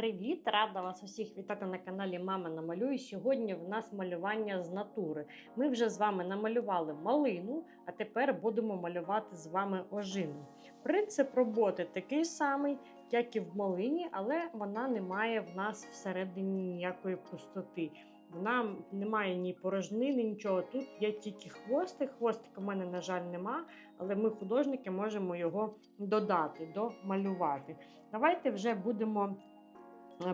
Привіт! Рада вас усіх вітати на каналі Мама намалює. Сьогодні в нас малювання з натури. Ми вже з вами намалювали малину, а тепер будемо малювати з вами ожину. Принцип роботи такий самий, як і в малині, але вона не має в нас всередині ніякої пустоти. Вона не має ні порожнини, нічого. Тут є тільки хвостик. Хвостика в мене, на жаль, нема, але ми, художники, можемо його додати, домалювати. Давайте вже будемо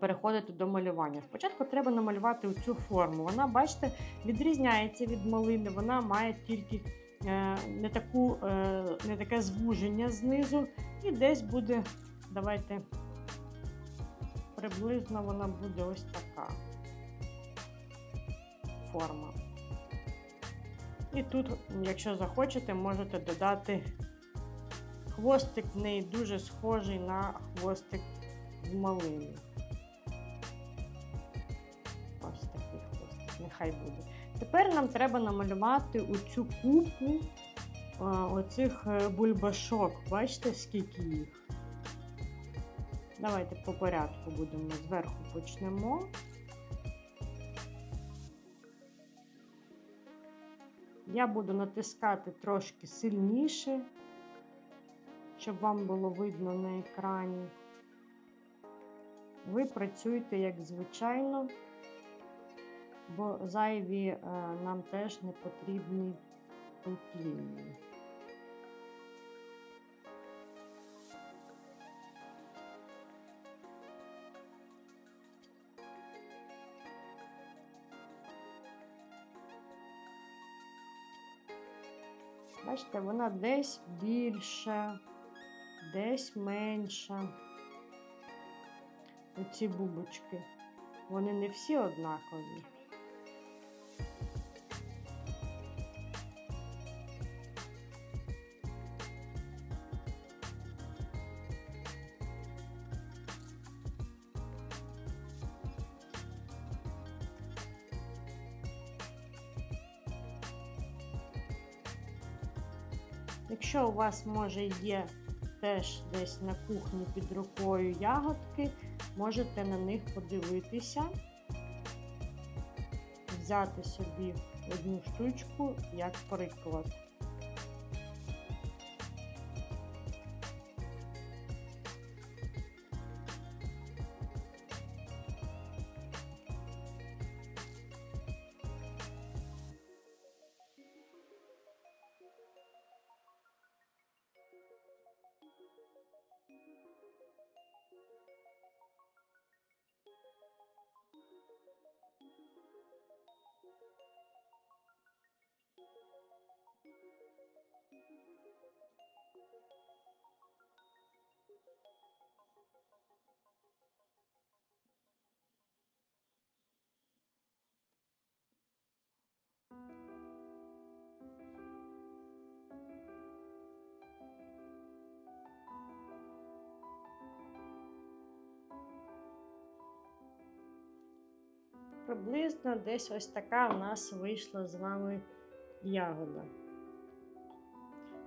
переходити до малювання. Спочатку треба намалювати цю форму. Вона, бачите, відрізняється від малини, вона має тільки е, не, таку, е, не таке звуження знизу, і десь буде, давайте приблизно вона буде ось така форма. І тут, якщо захочете, можете додати хвостик в неї дуже схожий на хвостик в малині. Нехай буде. Тепер нам треба намалювати оцю купу а, оцих е, бульбашок. Бачите, скільки їх? Давайте по порядку будемо зверху почнемо. Я буду натискати трошки сильніше, щоб вам було видно на екрані. Ви працюєте як звичайно, бо зайві е, нам теж не потрібні лінії. Бачите, вона десь більша, десь менша. Оці бубочки. Вони не всі однакові. Вас, може, є теж десь на кухні під рукою ягодки, можете на них подивитися, взяти собі одну штучку як приклад. Приблизно десь ось така у нас вийшла з вами ягода.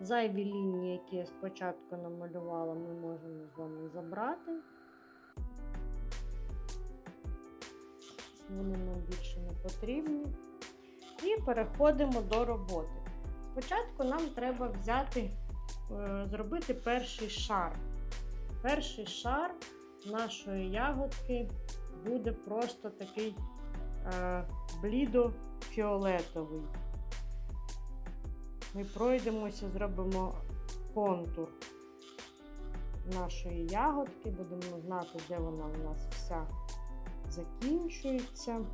Зайві лінії, які я спочатку намалювала, ми можемо з вами забрати. Вони нам більше не потрібні. І переходимо до роботи. Спочатку нам треба взяти, е, зробити перший шар. Перший шар нашої ягодки буде просто такий е, блідо-фіолетовий. Ми пройдемося, зробимо контур нашої ягодки, будемо знати, де вона у нас вся закінчується.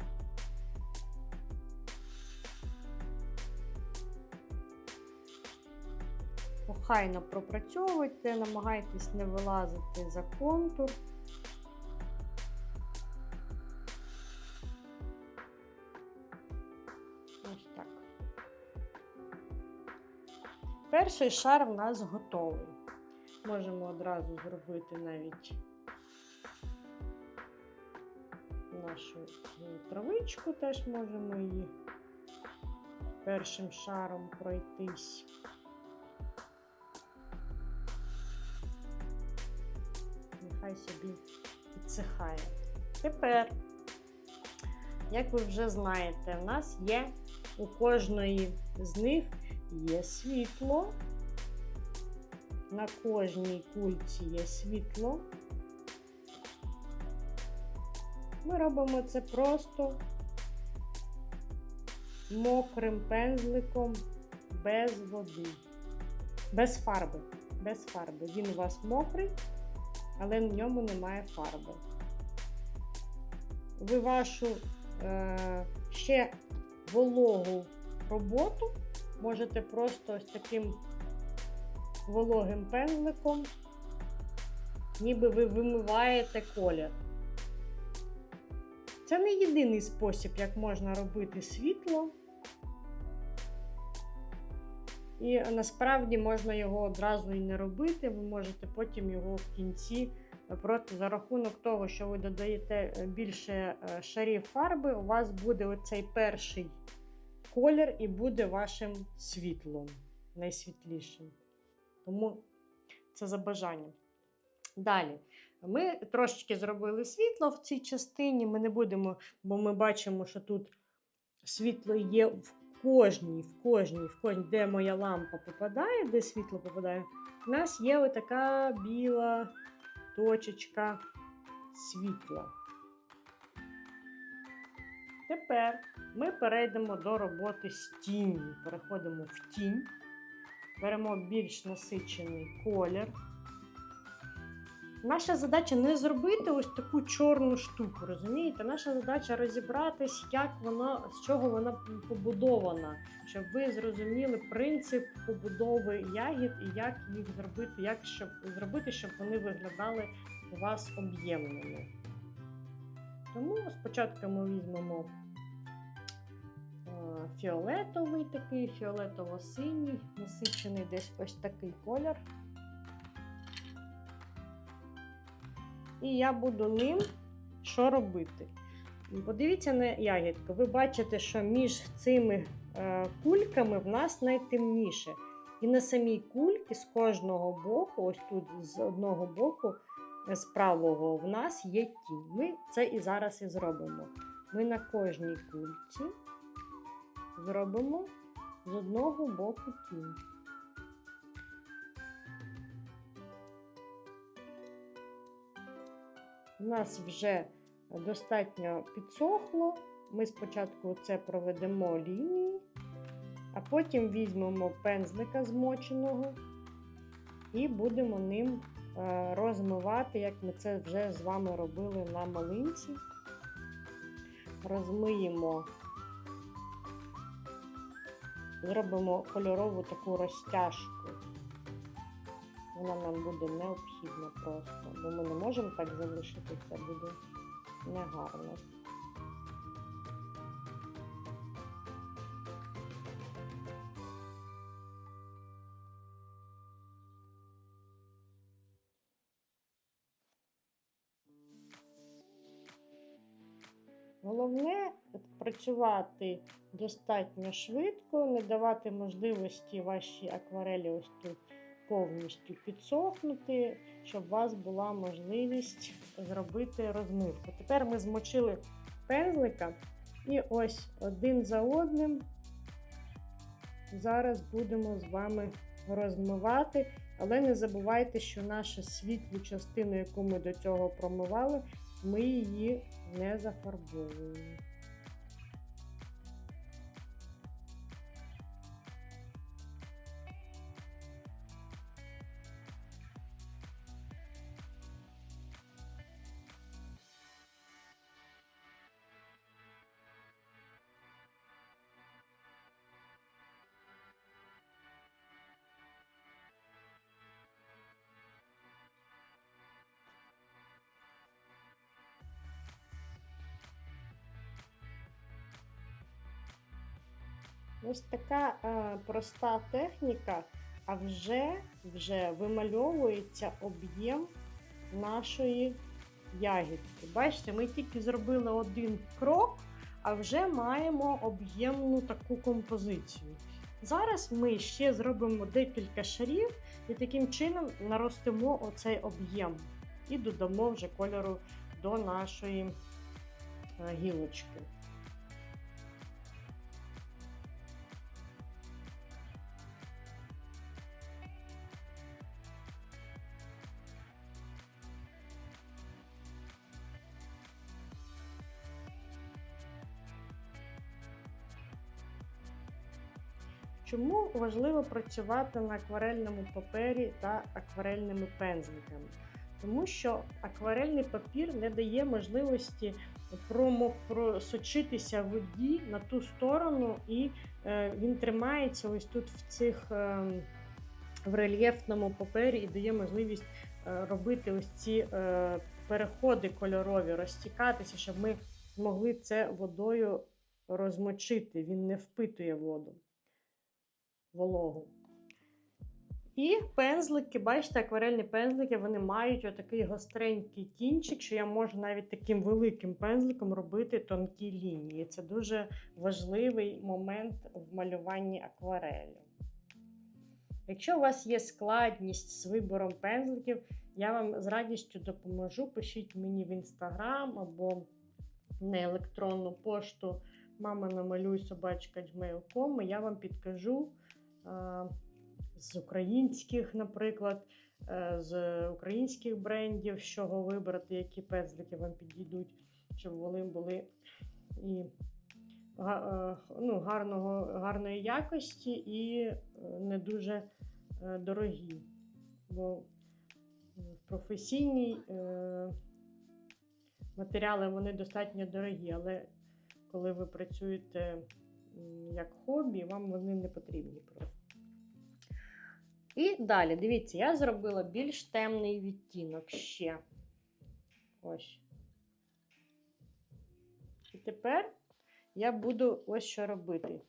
Охайно пропрацьовуйте, намагайтесь не вилазити за контур. Перший шар в нас готовий. Можемо одразу зробити навіть нашу травичку, теж можемо її першим шаром пройтись. Нехай собі підсихає. Тепер, як ви вже знаєте, в нас є у кожної з них є світло. На кожній кульці є світло. Ми робимо це просто мокрим пензликом без води, без фарби. Без фарби. Він у вас мокрий, але в ньому немає фарби. Ви вашу е, ще вологу роботу можете просто ось таким вологим пензликом, ніби ви вимиваєте колір. Це не єдиний спосіб, як можна робити світло. І насправді можна його одразу і не робити. Ви можете потім його в кінці, просто за рахунок того, що ви додаєте більше е, шарів фарби, у вас буде оцей перший колір і буде вашим світлом, найсвітлішим. Тому це за бажанням. Далі. Ми трошечки зробили світло в цій частині. Ми не будемо, бо ми бачимо, що тут світло є в кожній, в кожній, в кожній, де моя лампа попадає, де світло попадає, у нас є отака біла точечка світла. Тепер ми перейдемо до роботи з тінню. Переходимо в тінь, беремо більш насичений колір. Наша задача не зробити ось таку чорну штуку, розумієте? Наша задача розібратись, як воно, з чого вона побудована, щоб ви зрозуміли принцип побудови ягід і як їх зробити, як щоб зробити, щоб вони виглядали у вас об'ємними. Тому спочатку ми візьмемо фіолетовий такий, фіолетово-синій, насичений десь ось такий колір. І я буду ним що робити? Подивіться на ягідку. Ви бачите, що між цими е, кульками в нас найтемніше. І на самій кульці з кожного боку, ось тут з одного боку, е, з правого, в нас є тінь. Ми це і зараз і зробимо. Ми на кожній кульці зробимо з одного боку тінь. У нас вже достатньо підсохло. Ми спочатку це проведемо лінії, а потім візьмемо пензлика змоченого і будемо ним е, розмивати, як ми це вже з вами робили на малинці. Розмиємо, зробимо кольорову таку розтяжку. Вона нам буде необхідна просто, бо ми не можемо так залишити, це буде негарно. Головне працювати достатньо швидко, не давати можливості вашій акварелі ось тут повністю підсохнути, щоб у вас була можливість зробити розмивку. Тепер ми змочили пензлика і ось один за одним зараз будемо з вами розмивати. Але не забувайте, що нашу світлу частину, яку ми до цього промивали, ми її не зафарбовуємо. Ось така е, проста техніка, а вже, вже вимальовується об'єм нашої ягідки. Бачите, ми тільки зробили один крок, а вже маємо об'ємну таку композицію. Зараз ми ще зробимо декілька шарів і таким чином наростимо оцей об'єм і додамо вже кольору до нашої е, гілочки. Чому важливо працювати на акварельному папері та акварельними пензликами? Тому що акварельний папір не дає можливості просочитися воді на ту сторону, і е, він тримається ось тут в цих е, в рельєфному папері і дає можливість е, робити ось ці е, переходи кольорові, розтікатися, щоб ми змогли це водою розмочити. Він не впитує воду вологу. І пензлики, бачите, акварельні пензлики, вони мають отакий гостренький кінчик, що я можу навіть таким великим пензликом робити тонкі лінії. Це дуже важливий момент в малюванні акварелю. Якщо у вас є складність з вибором пензликів, я вам з радістю допоможу. Пишіть мені в інстаграм або на електронну пошту мама намалюй собачка і я вам підкажу з українських, наприклад, е, з українських брендів, з чого вибрати, які пензлики вам підійдуть, щоб вони були і е, ну, гарного, гарної якості і е, не дуже е, дорогі. Бо в професійній е, матеріали вони достатньо дорогі, але коли ви працюєте як хобі, вам вони не потрібні просто. І далі, дивіться, я зробила більш темний відтінок ще. Ось. І тепер я буду ось що робити.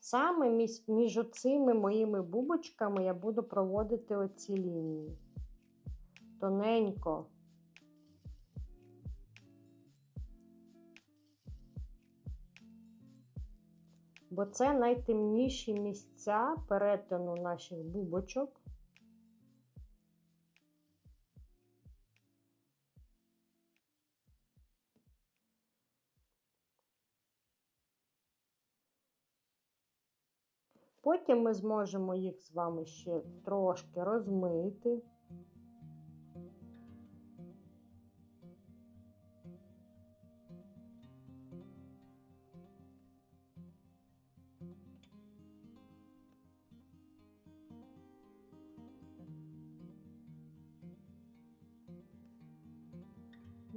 Саме між, між оцими моїми бубочками я буду проводити оці лінії. Тоненько. Бо це найтемніші місця перетину наших бубочок. Потім ми зможемо їх з вами ще трошки розмити.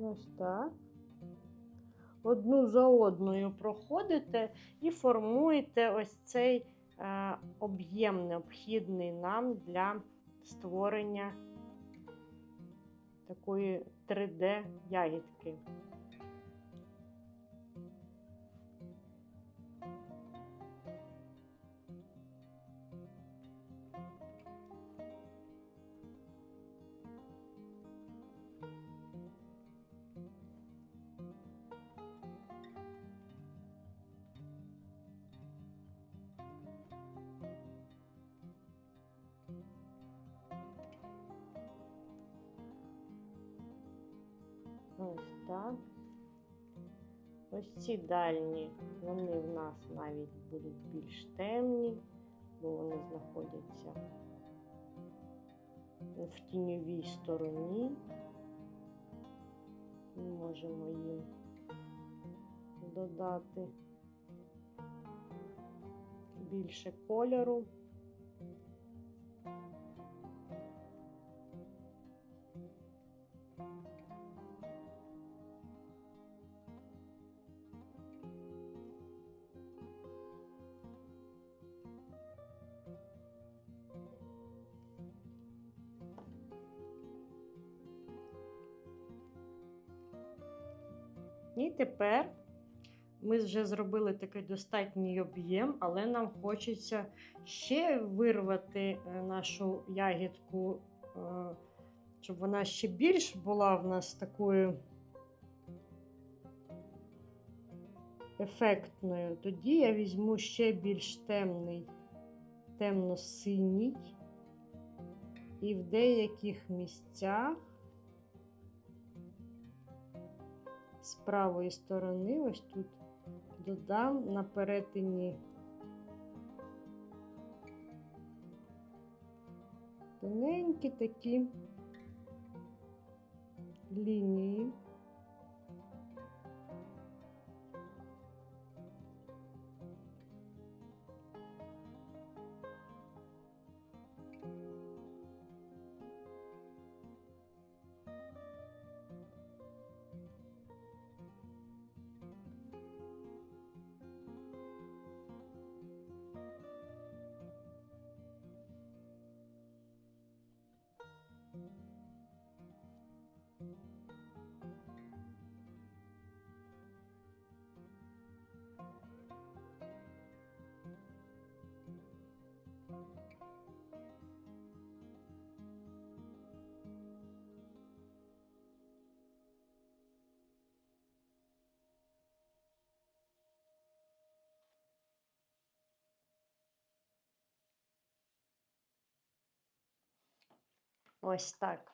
Ось так. Одну за одною проходите і формуєте ось цей е, об'єм, необхідний нам для створення такої 3D-ягідки. Так. Ось ці дальні, вони в нас навіть будуть більш темні, бо вони знаходяться в тіньовій стороні. Ми можемо їм додати більше кольору. Ми вже зробили такий достатній об'єм, але нам хочеться ще вирвати е, нашу ягідку, е, щоб вона ще більш була в нас такою ефектною. Тоді я візьму ще більш темний, темно-синій. І в деяких місцях з правої сторони, ось тут додам на перетині тоненькі такі лінії. Ось так.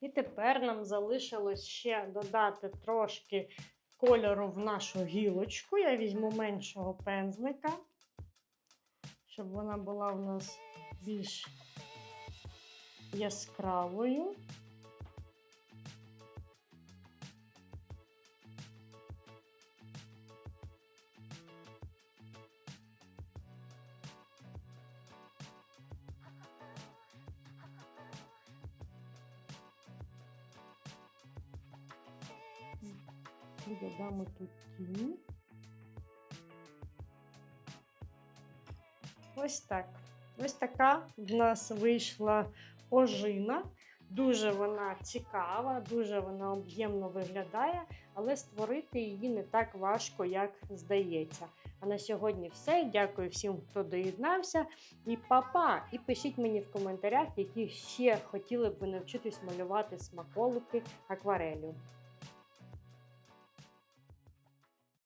І тепер нам залишилось ще додати трошки кольору в нашу гілочку. Я візьму меншого пензлика, щоб вона була у нас більш яскравою. І додамо тут тінь. Ось так. Ось така в нас вийшла ожина. Дуже вона цікава, дуже вона об'ємно виглядає, але створити її не так важко, як здається. А на сьогодні все. Дякую всім, хто доєднався. І па-па! І пишіть мені в коментарях, які ще хотіли б ви навчитись малювати смаколики акварелю.